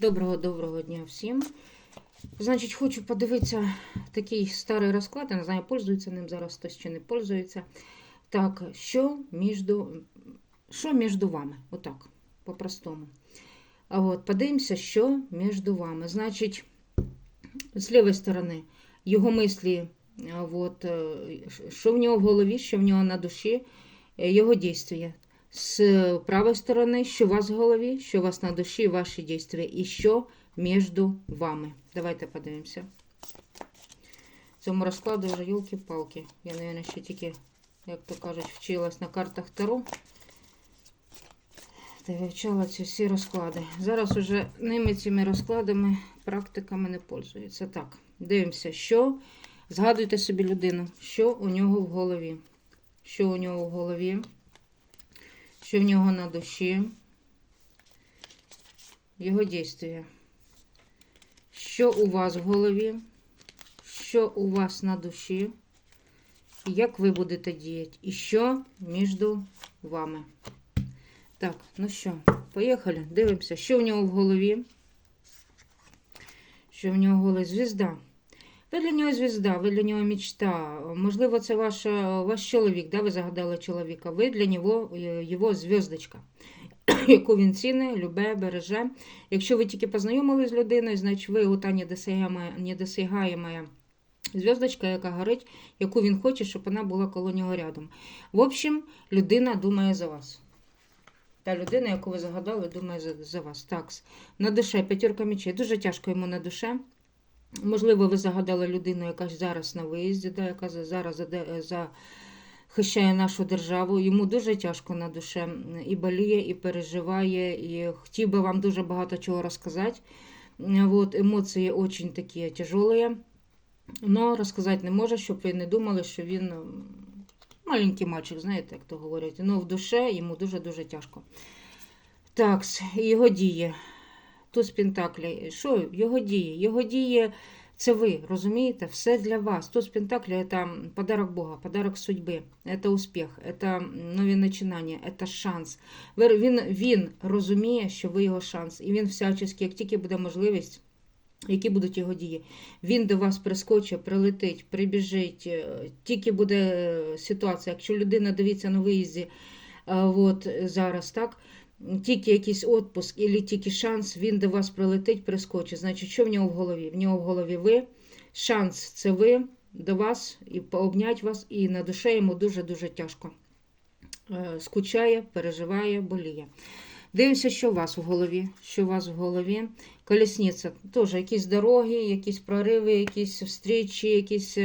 Доброго доброго дня всім. Значить, хочу подивитися такий старий розклад. Я не знаю, пользується ним зараз хтось чи не пользується. Так, що між, що між вами? Отак, по-простому. А от, подивимося, що між вами. Значить, з лівої сторони його мислі, от, е, що в нього в голові, що в нього на душі, е, його дійствия. З правої сторони, що у вас в голові, що у вас на душі, ваші дійства, і що між вами. Давайте подивимося. Цьому розкладу вже йолки-палки. Я, мабуть, ще тільки, як то кажуть, вчилась на картах Таро. Та вивчала ці всі розклади. Зараз уже ними цими розкладами, практиками не пользуються. Так, дивимося, що. Згадуйте собі людину, що у нього в голові. Що у нього в голові що в нього на душі, його дійствия. Що у вас в голові, що у вас на душі, як ви будете діяти, і що між вами. Так, ну що, поїхали, дивимося, що в нього в голові, що в нього в голові звізда. Ви для нього звізда, ви для нього мечта. Можливо, це ваш, ваш чоловік, да, ви загадали чоловіка. Ви для нього його зв'язочка, яку він ціне, любе, береже. Якщо ви тільки познайомились з людиною, значить ви ота недосягаєма зв'язочка, яка горить, яку він хоче, щоб вона була коло нього рядом. В общем, людина думає за вас. Та людина, яку ви загадали, думає за, вас. Так, на душе п'ятерка мечей. Дуже тяжко йому на душе. Можливо, ви загадали людину, яка зараз на виїзді, да, яка зараз захищає нашу державу. Йому дуже тяжко на душе і боліє, і переживає, і хотів би вам дуже багато чого розказати. Вот, емоції дуже такі тяжелі, але розказати не може, щоб ви не думали, що він маленький мальчик, знаєте, як то говорять. Ну, в душе йому дуже-дуже тяжко. Так, його дії. Туз Пентаклі. Що його діє? Його діє це ви, розумієте? Все для вас. Туз Пентаклі – це подарок Бога, подарок судьби, це успіх, це нові починання, це шанс. Він, він розуміє, що ви його шанс. І він всячески, як тільки буде можливість, які будуть його дії, він до вас прискочить, прилетить, прибіжить, е, тільки буде ситуація, якщо людина дивиться на виїзді, е, от зараз, так? Тільки якийсь відпуск, або тільки шанс, він до вас прилетить, прискочить. Значить, що в нього в голові? В нього в голові ви. Шанс це ви до вас, і пообнять вас, і на душе йому дуже-дуже тяжко. Е, скучає, переживає, боліє. Дивимося, що у вас в голові. Що у вас в голові? Колісниця. Теж якісь дороги, якісь прориви, якісь встрічі, якісь.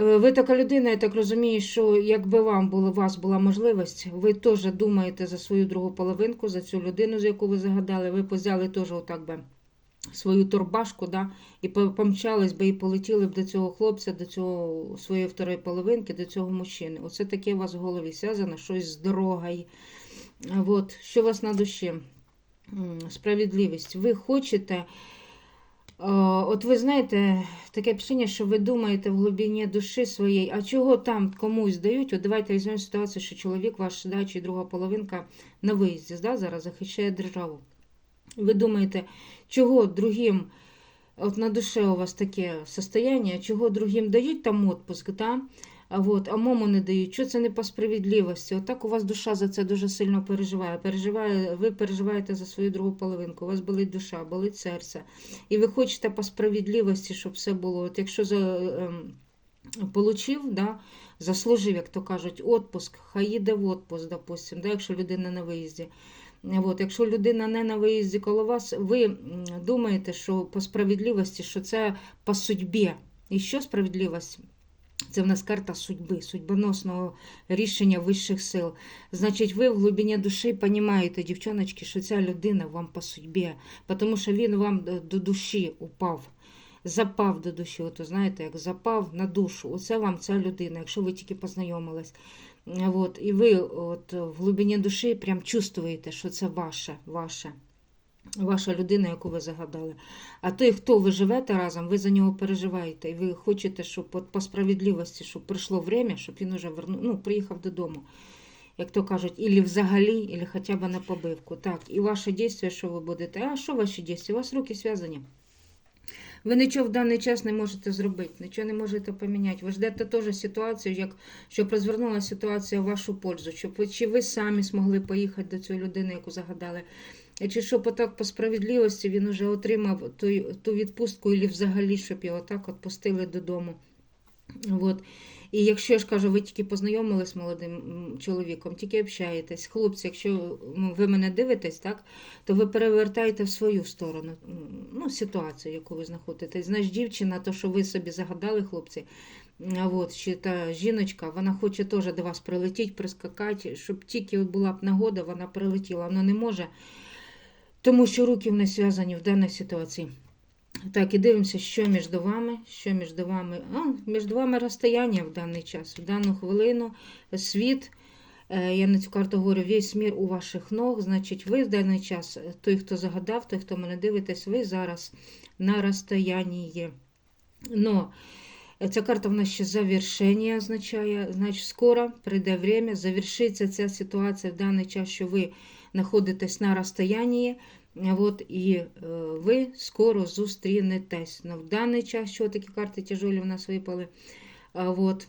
Е, ви така людина, я так розумію, що якби вам було, вас була можливість, ви теж думаєте за свою другу половинку, за цю людину, за яку ви загадали, ви взяли теж отак би свою торбашку, да, і помчались би і полетіли б до цього хлопця, до цього своєї второї половинки, до цього мужчини. Оце таке у вас в голові зв'язано, щось з дорогою. От, що у вас на душі? Справедливість. Ви хочете. От ви знаєте, таке пишення, що ви думаєте в глибині душі своєї, а чого там комусь дають? От давайте візьмемо ситуацію, що чоловік, ваш да, чи друга половинка на виїзді да, зараз захищає державу. Ви думаєте, чого другим, от на душе у вас таке состояння, чого другим дають там відпуск, да? А от, а мому не дають. Що це не по справедливості? Отак у вас душа за це дуже сильно переживає. переживає. Ви переживаєте за свою другу половинку, у вас болить душа, болить серце. І ви хочете по справедливості, щоб все було. От Якщо за, ем, получив, да, заслужив, як то кажуть, відпуск, хай їде в відпуск, допустим, да, якщо людина на виїзді. От, Якщо людина не на виїзді коло вас, ви думаєте, що по справедливості, що це по судьбі. І що справедливість? Це в нас карта судьби, судьбоносного рішення вищих сил. Значить, ви в глибині душі розумієте, дівчоночки, що ця людина вам по судьбі, тому що він вам до душі упав, запав до душі. Ото знаєте, як запав на душу. Оце вам ця людина, якщо ви тільки познайомились. От, І ви от, в глибині душі прям чувствуєте, що це ваше, ваше ваша людина, яку ви загадали. А той, хто ви живете разом, ви за нього переживаєте. І ви хочете, щоб от по справедливості, щоб прийшло время, щоб він уже верну, ну, приїхав додому. як то кажуть, ілі взагалі, ілі хоча б на побивку. Так, і ваше дійство, що ви будете? А що ваші дійства? У вас руки зв'язані. Ви нічого в даний час не можете зробити, нічого не можете поміняти. Ви ждете теж ситуацію, як щоб розвернула ситуація в вашу пользу, щоб чи ви самі змогли поїхати до цієї людини, яку загадали, чи щоб так по справедливості він уже отримав ту, ту відпустку, і взагалі, щоб його так відпустили додому. От. І якщо я ж кажу, ви тільки познайомились з молодим чоловіком, тільки общаєтесь, хлопці, якщо ви мене дивитесь, так, то ви перевертаєте в свою сторону ну, ситуацію, яку ви знаходитесь. Знаєш, дівчина, то, що ви собі загадали, хлопці, от, чи та жіночка, вона хоче теж до вас прилетіти, прискакати, щоб тільки була б нагода, вона прилетіла. Вона не може, тому що руки в неї зв'язані в даній ситуації. Так, і дивимося, що між вами, що між вами. А, між вами розстояння в даний час, в дану хвилину, світ. е, Я на цю карту говорю, весь мір у ваших ног. Значить, ви в даний час, той, хто загадав, той, хто мене дивитесь, ви зараз на розстоянні. Но е, ця карта в нас ще завершення означає. Значить, скоро прийде время, завершиться ця ситуація в даний час, що ви знаходитесь на розстоянні. От, і е, ви скоро зустрінетесь. Но в даний час, що такі карти тяжолі в нас випали, от,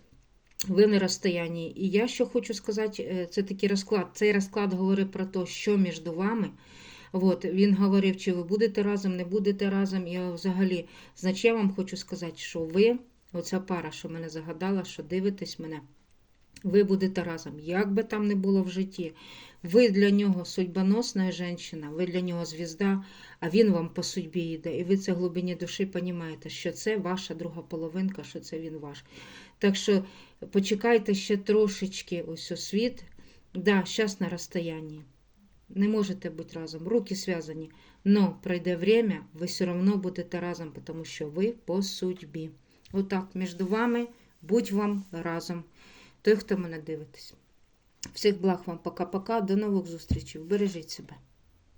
ви на розстоянні. І я що хочу сказати, е, це такий розклад. Цей розклад говорить про те, що між вами. От, він говорив, чи ви будете разом, не будете разом. І взагалі, значить, я вам хочу сказати, що ви, оця пара, що мене загадала, що дивитесь мене, ви будете разом. Як би там не було в житті, ви для нього судьбоносна жінка, ви для нього звізда, а він вам по судьбі йде. І ви це в глибині душі розумієте, що це ваша друга половинка, що це він ваш. Так що почекайте ще трошечки ось у світ. Да, зараз на розстоянні. Не можете бути разом, руки зв'язані. Но пройде время, ви все одно будете разом, тому що ви по судьбі. Отак, між вами, будь вам разом. Той, хто мене дивитесь. Всіх благ вам пока-пока. До нових зустрічей. Бережіть себе.